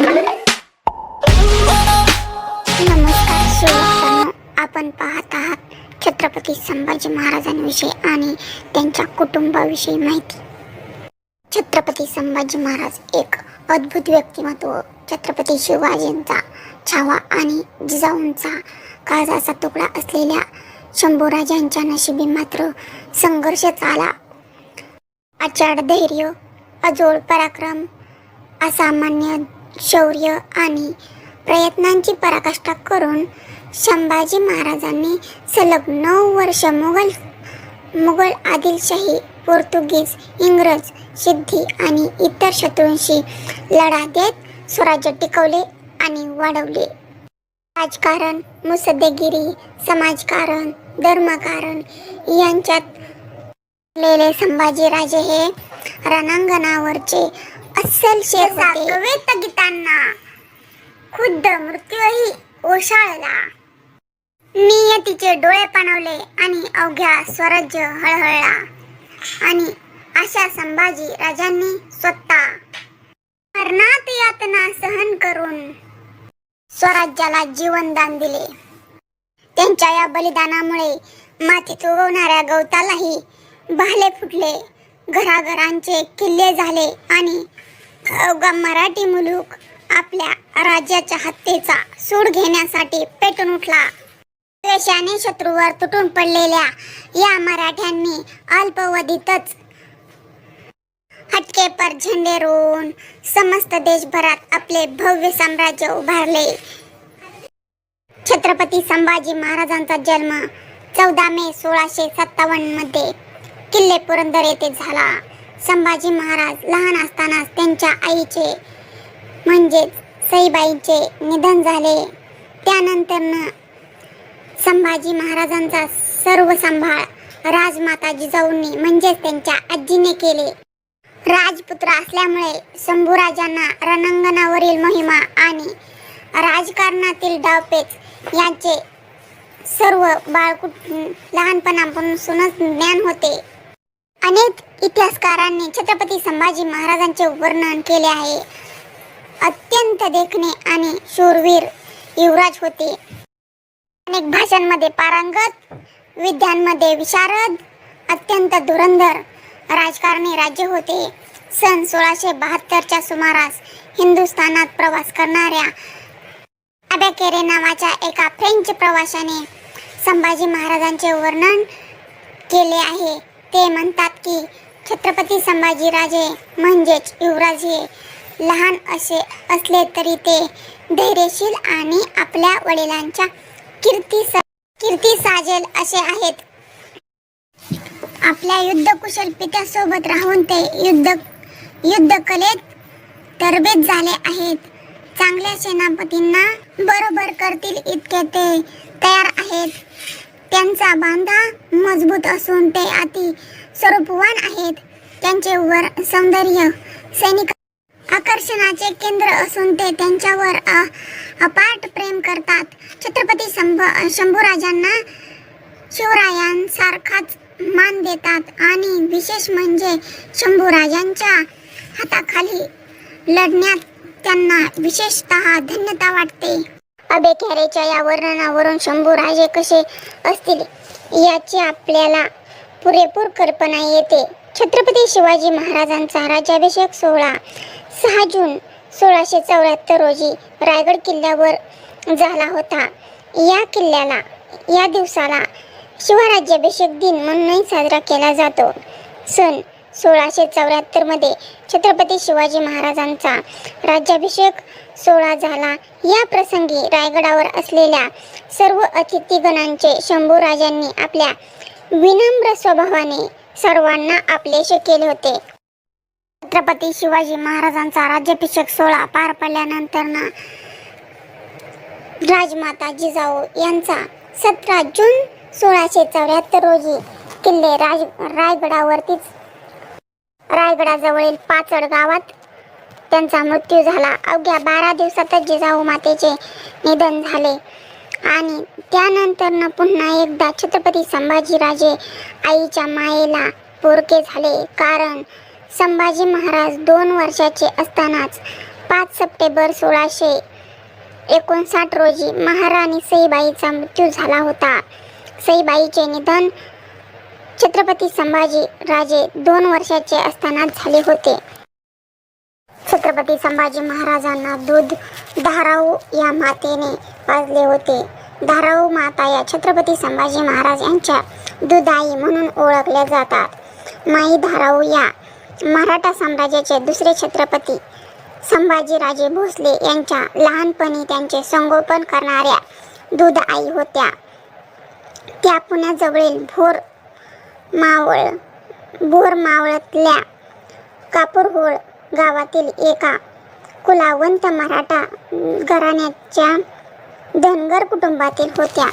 नमस्कार श्रोत्यांनो आपण पाहत आहात छत्रपती संभाजी महाराजांविषयी आणि त्यांच्या कुटुंबाविषयी माहिती. छत्रपती संभाजी महाराज एक अद्भुत व्यक्तिमत्व. छत्रपती शिवाजींचा छावा आणि जिजाऊंचा काळजाचा तुकडा असलेल्या शंभूराजांच्या नशिबी मात्र संघर्ष आला. अचाड धैर्य अजोड पराक्रम असामान्य शौर्य आणि प्रयत्नांची पराकाष्ठा करून संभाजी महाराजांनी सलग नऊ वर्ष मुघल मुघल आदिलशाही पोर्तुगीज इंग्रज सिद्धी आणि इतर शत्रूंशी लढा देत स्वराज्य टिकवले आणि वाढवले. राजकारण मुसद्देगिरी समाजकारण धर्मकारण यांच्यात संभाजीराजे हे रणांगणावरचे अस्सल शेर होते. गीतांना खुद्द मृत्यूही ओशाळला. नियतीचे डोळे पाणवले आणि अवघ्या स्वराज्य हळहळला. आणि अशा संभाजी राजांनी स्वतः मरणात यातना सहन करून स्वराज्याला जीवनदान दिले. त्यांच्या या बलिदानामुळे मातीत उगवणाऱ्या गवतालाही भाले फुटले. घराघरांचे किल्ले झाले आणि अवघा मराठी मुलूक आपल्या राज्याच्या हत्येचा सूड घेण्यासाठी पेटून उठला. द्वेषाने शत्रूवर तुटून पडलेल्या या मराठ्यांनी अल्पवधीतच हटके पर झेंडे रोवून समस्त देशभरात आपले भव्य साम्राज्य उभारले. छत्रपती संभाजी महाराजांचा जन्म चौदा मे सोळाशे सत्तावन्नमध्ये किल्ले पुरंदर येथे झाला. संभाजी महाराज लहान असतानाच त्यांच्या आईचे म्हणजेच सईबाईंचे निधन झाले. त्यानंतर संभाजी महाराजांचा सर्व सांभाळ राजमाता जिजाऊंनी म्हणजेच त्यांच्या आजीने केले. राजपुत्र असल्यामुळे शंभूराजांना रणांगणावरील मोहिमा आणि राजकारणातील डावपेच यांचे सर्व बाळकुट लहानपणापासूनच ज्ञान होते. अनेक इतिहासकारांनी छत्रपती संभाजी महाराजांचे वर्णन केले आहे. अत्यंत देखणे आणि शूरवीर युवराज होते. अनेक भाषांमध्ये पारंगत विद्यांमध्ये विशारद अत्यंत धुरंधर राजकारणी राज्य होते. सन सोळाशे बहात्तरच्या सुमारास हिंदुस्थानात प्रवास करणाऱ्या अबॅकेरे नावाच्या एका फ्रेंच प्रवाशाने संभाजी महाराजांचे वर्णन केले आहे. ते म्हणतात की छत्रपती संभाजीराजे म्हणजेच युवराज हे लहान असे असले तरी ते धैर्यशील आणि आपल्या वडिलांच्या कीर्ती कीर्ती साजेल असे आहेत. आपल्या युद्धकुशल पित्यासोबत राहून ते युद्ध युद्धकलेत तरबेज झाले आहेत. चांगल्या सेनापतींना बरोबर करतील इतके ते तयार आहेत. त्यांचा बांधा मजबूत असून ते अति स्वरूपवान आहेत. त्यांचे वर सौंदर्य सैनिक आकर्षणाचे केंद्र असून ते त्यांच्यावर अपाट प्रेम करतात. छत्रपती संभ शंभूराजांना शिवरायांसारखाच मान देतात आणि विशेष म्हणजे शंभूराजांच्या हाताखाली लढण्यात त्यांना विशेषतः धन्यता वाटते. अबेखेरेच्या या वर्णनावरून शंभू राजे कसे असतील? याची आपल्याला पुरेपूर कल्पना येते. छत्रपती शिवाजी महाराजांचा राज्याभिषेक सोहळा सहा जून सोळाशे चौऱ्याहत्तर रोजी रायगड किल्ल्यावर झाला होता. या किल्ल्याला या दिवसाला शिवराज्याभिषेक दिन म्हणूनही साजरा केला जातो. सन सोळाशे चौऱ्याहत्तरमध्ये छत्रपती शिवाजी महाराजांचा राज्याभिषेक सोहळा झाला. या प्रसंगी रायगडावर असलेल्या सर्व अतिथीगणांचे शंभूराजांनी आपल्या विनम्र स्वभावाने सर्वांना आपलेसे केले होते. छत्रपती शिवाजी महाराजांचा राज्याभिषेक सोहळा पार पडल्यानंतर ना राजमाता जिजाऊ यांचा सतरा जून सोळाशे चौऱ्याहत्तर रोजी किल्ले राज रायगडावरतीच रायगडाजवळील पाचड गावात त्यांचा मृत्यू झाला. अवघ्या बारा दिवसातच जिजाऊ मातेचे निधन झाले. आणि त्यानंतर पुन्हा एकदा छत्रपती संभाजीराजे आईच्या मायेला पोरके झाले. कारण संभाजी महाराज दोन वर्षाचे असतानाच पाच सप्टेंबर सोळाशे एकोणसाठ रोजी महाराणी सईबाईचा मृत्यू झाला होता. सईबाईचे निधन छत्रपती संभाजी राजे दोन वर्षाचे असताना झाले होते. छत्रपती संभाजी महाराजांना दूध धाराऊ या मातेने पाजले होते. धाराऊ माता या छत्रपती संभाजी महाराज यांच्या दुधाई म्हणून ओळखल्या जातात. माई धाराऊ या मराठा साम्राज्याचे दुसरे छत्रपती संभाजीराजे भोसले यांच्या लहानपणी त्यांचे संगोपन करणाऱ्या दूध आई होत्या. त्या पुण्याजवळील भोर मावळ भोर मावळतल्या कापूरहोळ गावातील एका कुलावंत मराठा घराण्याच्या धनगर कुटुंबातील होत्या.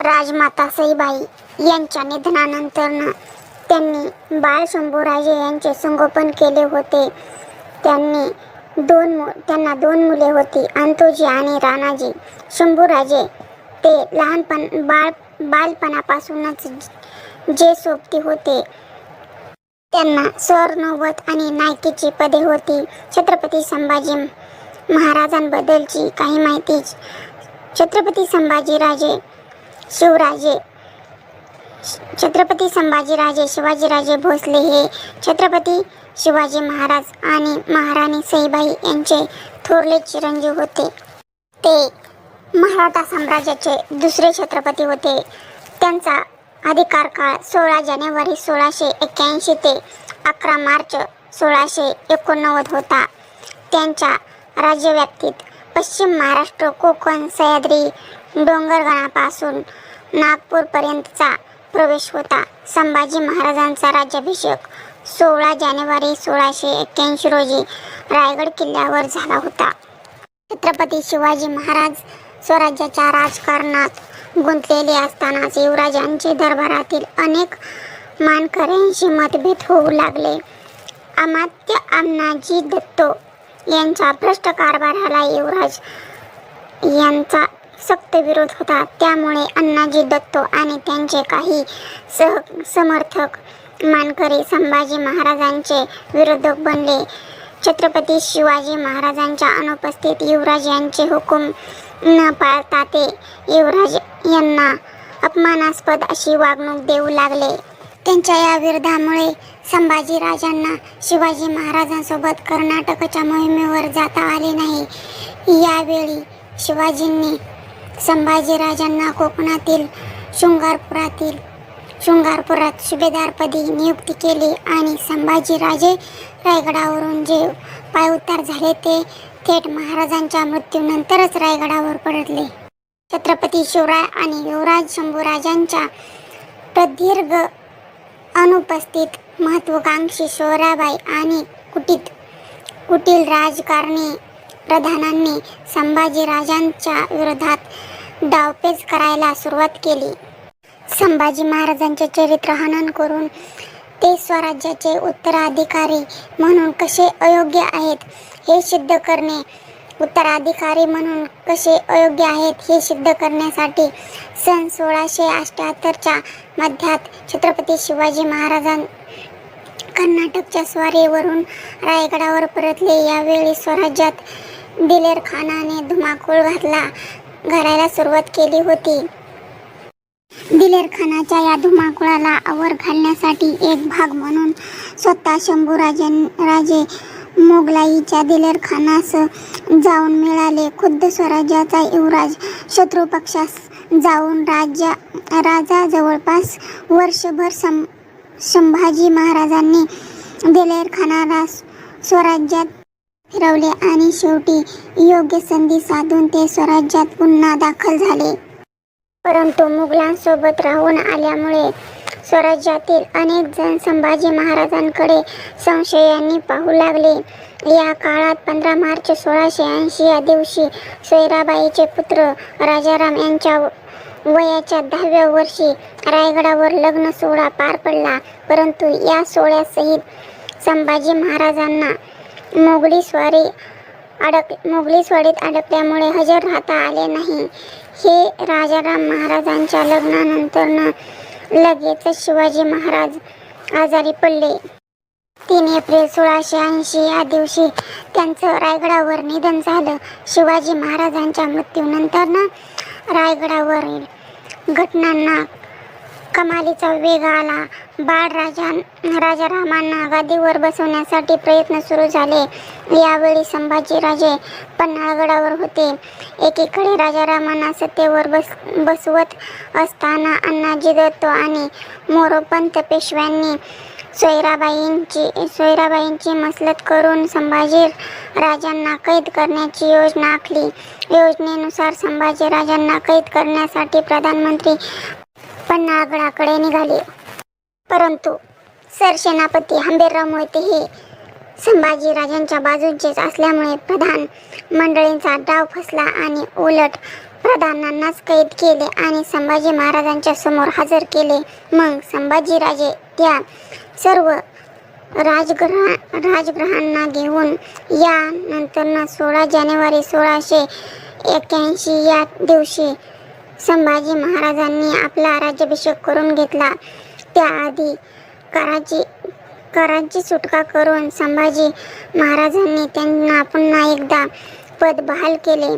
राजमाता सईबाई यांच्या निधनानंतर त्यांनी बाळ शंभूराजे यांचे संगोपन केले होते. त्यांनी दोन मु त्यांना दोन मुले होती अंतोजी आणि राणाजी. शंभूराजे ते लहानपण बाळ बालपणापासूनच जे सोबती होते त्यांना स्वर नौवत आणि नायकीची पदे होती. छत्रपती संभाजी महाराजांबद्दलची काही माहिती. छत्रपती संभाजीराजे शिवराजे छत्रपती संभाजीराजे शिवाजीराजे भोसले हे छत्रपती शिवाजी महाराज आणि महाराणी सईबाई यांचे थोरले चिरंजीव होते. ते मराठा साम्राज्याचे दुसरे छत्रपती होते. त्यांचा अधिकार काळ सोळा जानेवारी सोळाशे एक्क्याऐंशी ते अकरा मार्च सोळाशे एकोणनव्वद होता. त्यांच्या राज्यव्याप्तीत पश्चिम महाराष्ट्र कोकण सह्याद्री डोंगरगणापासून नागपूरपर्यंतचा प्रवेश होता. संभाजी महाराजांचा राज्याभिषेक सोळा जानेवारी सोळाशे एक्क्याऐंशी रोजी रायगड किल्ल्यावर झाला होता. छत्रपती शिवाजी महाराज स्वराज्याच्या राजकारणात गुंतलेले असतानाच युवराजांचे दरबारातील अनेक मानकऱ्यांशी मतभेद होऊ लागले. अमात्य अण्णाजी दत्तो यांच्या भ्रष्ट कारभाराला युवराज यांचा सक्त विरोध होता. त्यामुळे अण्णाजी दत्तो आणि त्यांचे काही सह समर्थक मानकरी संभाजी महाराजांचे विरोधक बनले. छत्रपती शिवाजी महाराजांच्या अनुपस्थित युवराज यांचे हुकूम न पाळता ते युवराज यांना अपमानास्पद अशी वागणूक देऊ लागले. त्यांच्या या विरोधामुळे संभाजीराजांना शिवाजी महाराजांसोबत कर्नाटकच्या मोहिमेवर जाता आले नाही. यावेळी शिवाजींनी संभाजीराजांना कोकणातील शृंगारपुरातील शृंगारपुरात सुभेदारपदी नियुक्ती केली आणि संभाजीराजे रायगडावरून जे पायउतार झाले ते थेट महाराजांच्या मृत्यूनंतरच रायगडावर पडले. छत्रपती शिवराय आणि युवराज शंभूराजांच्या प्रदीर्घ अनुपस्थित महत्वाकांक्षी शोराबाई आणि कुटीत कुटील राजकारणी प्रधानांनी संभाजीराजांच्या विरोधात डावपेच करायला सुरुवात केली. संभाजी महाराजांचे चरित्र हनन करून ते स्वराज्याचे उत्तराधिकारी म्हणून कसे अयोग्य आहेत हे सिद्ध करणे उत्तराधिकारी म्हणून कसे अयोग्य आहेत हे सिद्ध करण्यासाठी सन सोळाशे अठ्ठ्याहत्तरच्या मध्यात छत्रपती शिवाजी महाराजां कर्नाटकच्या स्वारीवरून रायगडावर परतले. यावेळी स्वराज्यात दिलेर खानाने धुमाकूळ घातला. घालायला सुरुवात केली होती. दिलेर खानाच्या या धुमाकुळाला आवर घालण्यासाठी एक भाग म्हणून स्वतः शंभूराजे राजे मोगलाईच्या दिलेरखानास जाऊन मिळाले. खुद्द स्वराज्याचा युवराज शत्रुपक्षास जाऊन राज्या राजा जवळपास वर्षभर सं संभाजी महाराजांनी दिलेरखानाला स्वराज्यात फिरवले आणि शेवटी योग्य संधी साधून ते स्वराज्यात पुन्हा दाखल झाले. परंतु मुघलांसोबत राहून आल्यामुळे स्वराज्यातील अनेक जण संभाजी महाराजांकडे संशयाने पाहू लागले. या काळात पंधरा मार्च सोळाशे ऐंशी या दिवशी सोयराबाईचे पुत्र राजाराम यांच्या वयाच्या दहाव्या वर्षी रायगडावर लग्न सोहळा पार पडला. परंतु या सोहळ्यासहित संभाजी महाराजांना मोगली स्वारी अडक मोगली स्वारीत अडकल्यामुळे हजर राहता आले नाही. हे राजाराम महाराजांच्या लग्नानंतर लगेचच शिवाजी महाराज आजारी पडले. तीन एप्रिल सोळाशे ऐंशी या दिवशी त्यांचं रायगडावर निधन झालं. शिवाजी महाराजांच्या मृत्यूनंतर ना रायगडावरील घटनांना कमालीचा वेग आला. बाळ राजां राजारामांना गादीवर बसवण्यासाठी प्रयत्न सुरू झाले. यावेळी संभाजीराजे पन्हाळगडावर होते. एकीकडे राजारामांना सत्तेवर बस बसवत असताना अण्णाजी दत्त आणि मोरोपंत पेशव्यांनी सोयराबाईंची सोयराबाईंची मसलत करून संभाजी राजांना कैद करण्याची योजना आखली. योजनेनुसार संभाजी राजांना कैद करण्यासाठी प्रधानमंत्री पन्हाळगडाकडे निघाले. परंतु सरसेनापती हंबीरराव मोहिते हे संभाजी राजांच्या बाजूचेच असल्यामुळे प्रधान मंडळींचा डाव फसला आणि उलट प्रधानांनाच कैद केले आणि संभाजी महाराजांच्या समोर हजर केले. मग संभाजीराजे त्या सर्व राजग्रह राजग्रहांना घेऊन या नंतरनं सोळा जानेवारी सोळाशे एक्क्याऐंशी या दिवशी संभाजी महाराजांनी आपला राज्याभिषेक करून घेतला. त्याआधी कराची कराची सुटका करून संभाजी महाराजांनी त्यांना पुन्हा एकदा पद बहाल केले.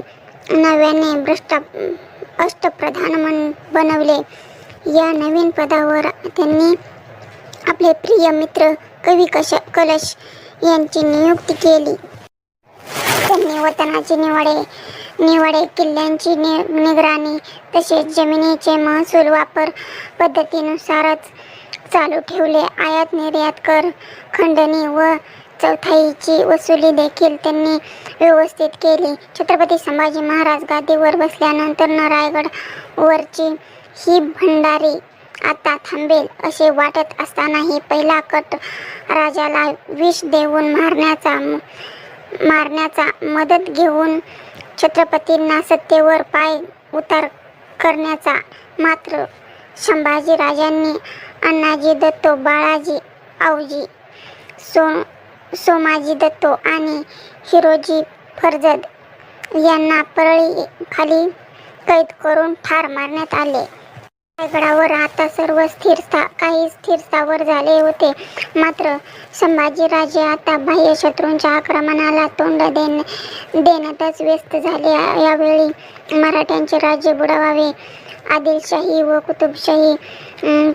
नव्याने भ्रष्ट अष्टप्रधान म्हण बनवले. या नवीन पदावर त्यांनी आपले प्रिय मित्र कवी कश कलश यांची नियुक्ती केली. त्यांनी वतनाची निवडे निवडे किल्ल्यांची नि निगराणी तसेच जमिनीचे महसूल वापर पद्धतीनुसारच चालू ठेवले. आयात निर्यात कर खंडणी व चौथाईची वसुली देखील त्यांनी व्यवस्थित केली. छत्रपती संभाजी महाराज गादीवर बसल्यानंतर न वरची ही भंडारी आता थांबेल असे वाटत असतानाही पहिला कट राजाला विष देऊन मारण्याचा मारण्याचा मदत घेऊन छत्रपतींना सत्तेवर पाय उतार करण्याचा मात्र संभाजी राजांनी अण्णाजी दत्तो बाळाजी आऊजी सो सोमाजी दत्तो आणि हिरोजी फर्जद यांना परळी खाली कैद करून ठार मारण्यात आले. रायगडावर आता सर्व स्थिरता काही स्थिरतावर झाले होते. मात्र संभाजीराजे आता बाह्य शत्रूंच्या आक्रमणाला तोंड देण देण्यातच व्यस्त झाले यावेळी मराठ्यांचे राज्य बुडवावे. आदिलशाही व कुतुबशाही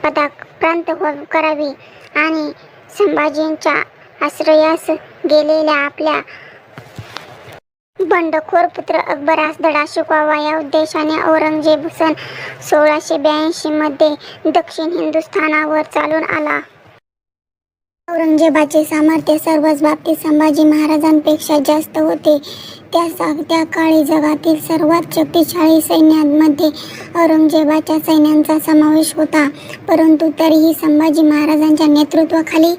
पदा प्रांत हो करावी. आणि संभाजींच्या आश्रयास गेलेल्या आपल्या बंडखोर पुत्र अकबरास धडा शिकवावा या उद्देशाने औरंगजेब सन सोळाशे ब्याऐंशीमध्ये दक्षिण हिंदुस्थानावर चालून आला. औरंगजेबाचे सामर्थ्य सर्वच बाबतीत संभाजी महाराजांपेक्षा जास्त होते. त्या त्या काळी जगातील सर्वात शक्तिशाली सैन्यांमध्ये औरंगजेबाच्या सैन्यांचा समावेश होता. परंतु तरीही संभाजी महाराजांच्या नेतृत्वाखाली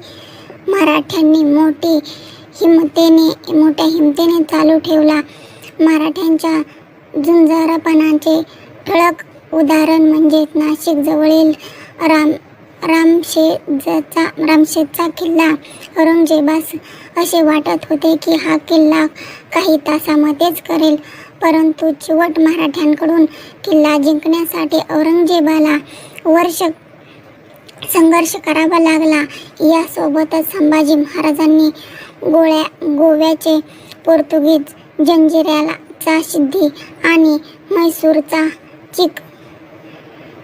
मराठ्यांनी मोठी हिमतेने मोठ्या हिमतेने चालू ठेवला. मराठ्यांच्या झुंजारपणाचे ठळक उदाहरण म्हणजे नाशिकजवळील राम रामशेजचा रामशेजचा किल्ला. औरंगजेबास असे वाटत होते की हा किल्ला काही तासामध्येच करेल परंतु चिवट मराठ्यांकडून किल्ला जिंकण्यासाठी औरंगजेबाला वर्ष संघर्ष करावा लागला. यासोबतच संभाजी महाराजांनी गोळ्या गोव्याचे पोर्तुगीज जंजिऱ्याचा सिद्धी आणि म्हैसूरचा चिक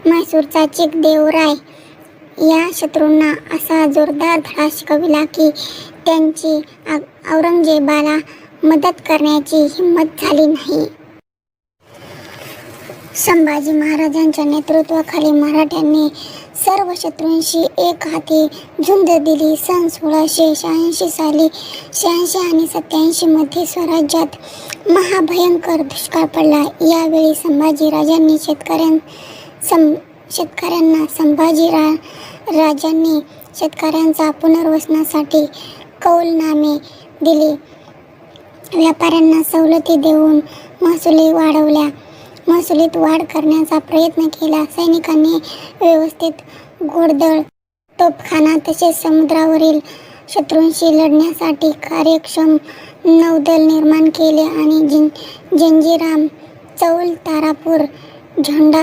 म्हैसूरचा चिक देवराय या शत्रूंना असा जोरदार धडा शिकविला की त्यांची औरंगजेबाला मदत करण्याची हिंमत झाली नाही. संभाजी महाराजांच्या नेतृत्वाखाली मराठ्यांनी सर्व शत्रूंशी एक हाती झुंज दिली. सन सोळाशे शहाऐंशी साली शहाऐंशी आणि सत्याऐंशीमध्ये स्वराज्यात महाभयंकर दुष्काळ पडला. यावेळी संभाजी राजांनी शेतकऱ्यां सं शेतकऱ्यांना संभाजी रा राजांनी शेतकऱ्यांचा पुनर्वसनासाठी कौलनामे दिले. व्यापाऱ्यांना सवलती देऊन महसुली वाढवल्या. महसुलीत वाढ करण्याचा प्रयत्न केला. सैनिकांनी व्यवस्थित घोडदळ तोफखाना तसेच समुद्रावरील शत्रूंशी लढण्यासाठी कार्यक्षम नौदल निर्माण केले आणि जिं जंजीराम चौल तारापूर झेंडा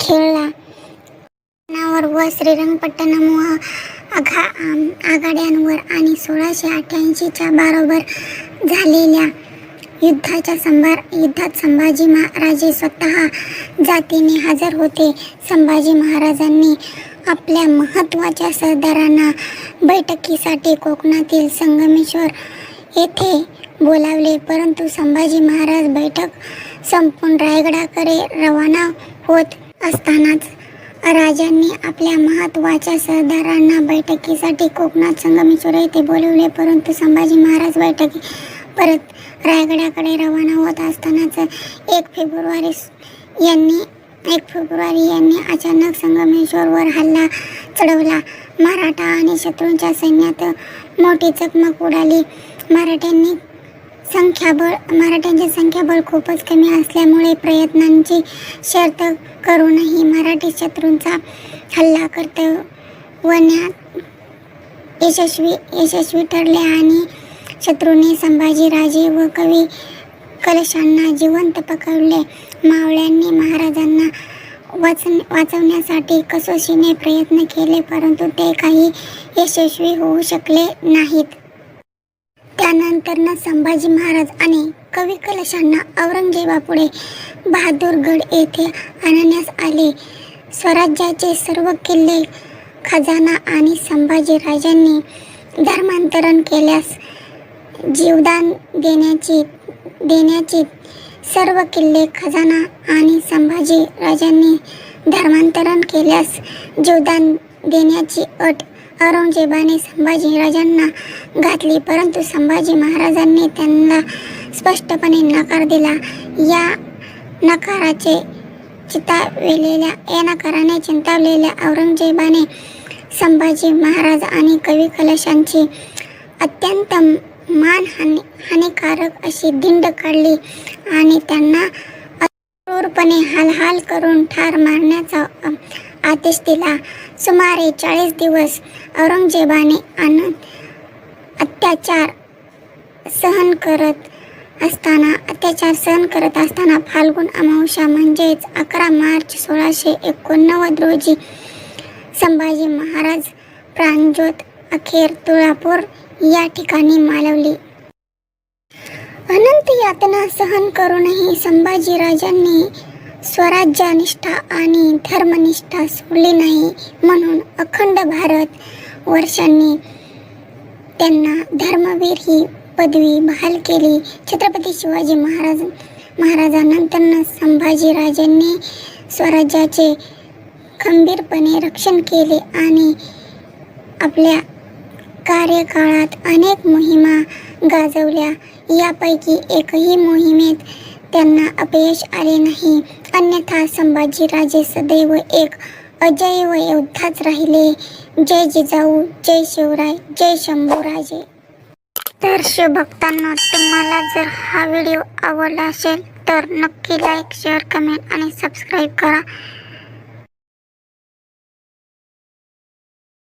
खेळला. नावर व श्रीरंगपट्टणम व आघा आघाड्यांवर आणि सोळाशे अठ्ठ्याऐंशीच्या बरोबर झालेल्या युद्धाच्या संभार युद्धात संभाजी महाराजे स्वतः जातीने हजर होते. संभाजी महाराजांनी आपल्या महत्त्वाच्या सरदारांना बैठकीसाठी कोकणातील संगमेश्वर येथे बोलावले. परंतु संभाजी महाराज बैठक संपून रायगडाकडे रवाना होत असतानाच राजांनी आपल्या महत्त्वाच्या सरदारांना बैठकीसाठी कोकणात संगमेश्वर येथे बोलवले. परंतु संभाजी महाराज बैठकी परत रायगडाकडे रवाना होत असतानाच एक फेब्रुवारी यांनी एक फेब्रुवारी यांनी अचानक संगमेश्वरवर हल्ला चढवला. मराठा आणि शत्रूंच्या सैन्यात मोठी चकमक उडाली. मराठ्यांनी संख्याबळ मराठ्यांचे संख्याबळ खूपच कमी असल्यामुळे प्रयत्नांची शर्त करूनही मराठी शत्रूंचा हल्ला कर्तवण्यात यशस्वी यशस्वी ठरले आणि शत्रूंनी संभाजीराजे व कवी कलशांना जिवंत पकडले. मावळ्यांनी महाराजांना वाच वाचवण्यासाठी कसोशीने प्रयत्न केले परंतु ते काही यशस्वी होऊ शकले नाहीत. त्यानंतर संभाजी महाराज आणि कवी कलशांना औरंगजेबापुढे बहादूरगड येथे आणण्यास आले. स्वराज्याचे सर्व किल्ले खजाना आणि संभाजीराजांनी धर्मांतरण केल्यास जीवदान देण्याची देण्याची सर्व किल्ले खजाना आणि संभाजी राजांनी धर्मांतरण केल्यास जीवदान देण्याची अट औरंगजेबाने संभाजी राजांना घातली. परंतु संभाजी महाराजांनी त्यांना स्पष्टपणे नकार दिला. या नकाराचे चितावलेल्या या नकाराने चिंतावलेल्या औरंगजेबाने संभाजी महाराज आणि कवी कलशांची अत्यंत मानहानी हानिकारक अशी दिंड काढली आणि त्यांना क्रूरपणे हालहाल करून ठार मारण्याचा आदेश दिला. सुमारे चाळीस दिवस औरंगजेबाने आनंद अत्याचार सहन करत असताना अत्याचार सहन करत असताना फाल्गुन अमावस्या म्हणजेच अकरा मार्च सोळाशे एकोणनव्वद रोजी संभाजी महाराज प्राणज्योत अखेर तुळापूर या ठिकाणी मालवली. अनंत यातना सहन करूनही संभाजीराजांनी स्वराज्यनिष्ठा आणि धर्मनिष्ठा सोडली नाही म्हणून अखंड भारत वर्षांनी त्यांना धर्मवीर ही पदवी बहाल केली. छत्रपती शिवाजी महाराज महाराजांनंतर संभाजीराजांनी स्वराज्याचे खंबीरपणे रक्षण केले आणि आपल्या कार्यकाळात अनेक मोहिमा गाजवल्या. यापैकी एकही मोहिमेत त्यांना अपयश आले नाही. अन्यथा संभाजीराजे सदैव एक अजय व योद्धाच राहिले. जय जिजाऊ जय शिवराय जय शंभूराजे. तर शिवभक्तांना तुम्हाला जर हा व्हिडिओ आवडला असेल तर नक्की लाईक शेअर कमेंट आणि सबस्क्राईब करा.